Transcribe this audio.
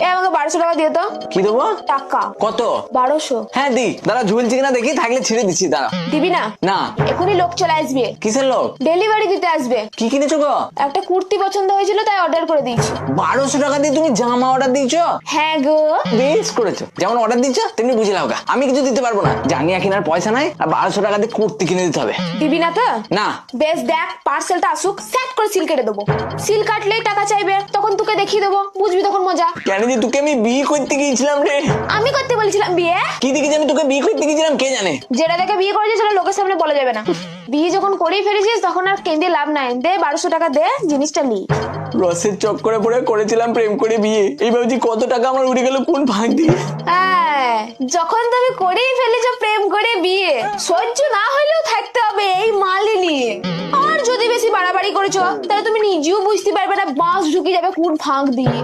এ আমাকে বারোশো টাকা দিয়ে তো কি দেবো? টাকা। কত? বারোশো। হ্যাঁ দি। দাঁড়া ঝুলছি কিনা দেখি থাকলে ছিঁড়ে দিচ্ছি দাঁড়া। দিবি না? না। এখনই লোক চলে আসবে। কিসের লোক? ডেলিভারি দিতে আসবে। কি কিনেছো গো? একটা কুর্তি পছন্দ হয়েছিল তাই অর্ডার করে দিয়েছি। বারোশো টাকা দিয়ে তুমি জামা অর্ডার দিয়েছ? হ্যাঁ গো। বেশ করেছ। যেমন অর্ডার দিচ্ছ তেমনি বুঝে গা। আমি কিছু দিতে পারব না। জাঙ্গিয়া কেনার পয়সা নাই আর বারোশো টাকা দিয়ে কুর্তি কিনে দিতে হবে। দিবি না তো? না। বেশ দেখ পার্সেলটা আসুক সেট করে সিল কেটে দেবো। সিল কাটলেই টাকা চাইবে তখন তোকে দেখিয়ে দেবো। বুঝবি তখন মজা। কেন যে তোকে আমি বিয়ে করতে গিয়েছিলাম রে। আমি করতে বলেছিলাম বিয়ে? কি দেখে যে আমি? তোকে বিয়ে করতে গিয়েছিলাম কে জানে? যেটা দেখে বিয়ে করেছিস সেটা লোকের সামনে বলা যাবে না। বিয়ে যখন করেই ফেলেছিস তখন আর কেঁদে লাভ নাই। দে বারোশো টাকা দে জিনিসটা লি। রসের চক্করে পড়ে করেছিলাম প্রেম করে বিয়ে। এই ভাবছি কত টাকা আমার উড়ে গেল কোন ভাগ দিয়ে? হ্যাঁ যখন তুমি করেই ফেলেছো প্রেম করে বিয়ে সহ্য না হলেও থাকতে হবে এই মালি নিয়ে। আর যদি বেশি বাড়াবাড়ি করেছ তাহলে তুমি নিজেও বুঝতে পারবে না বাঁশ ঢুকে যাবে কোন ফাঁক দিয়ে।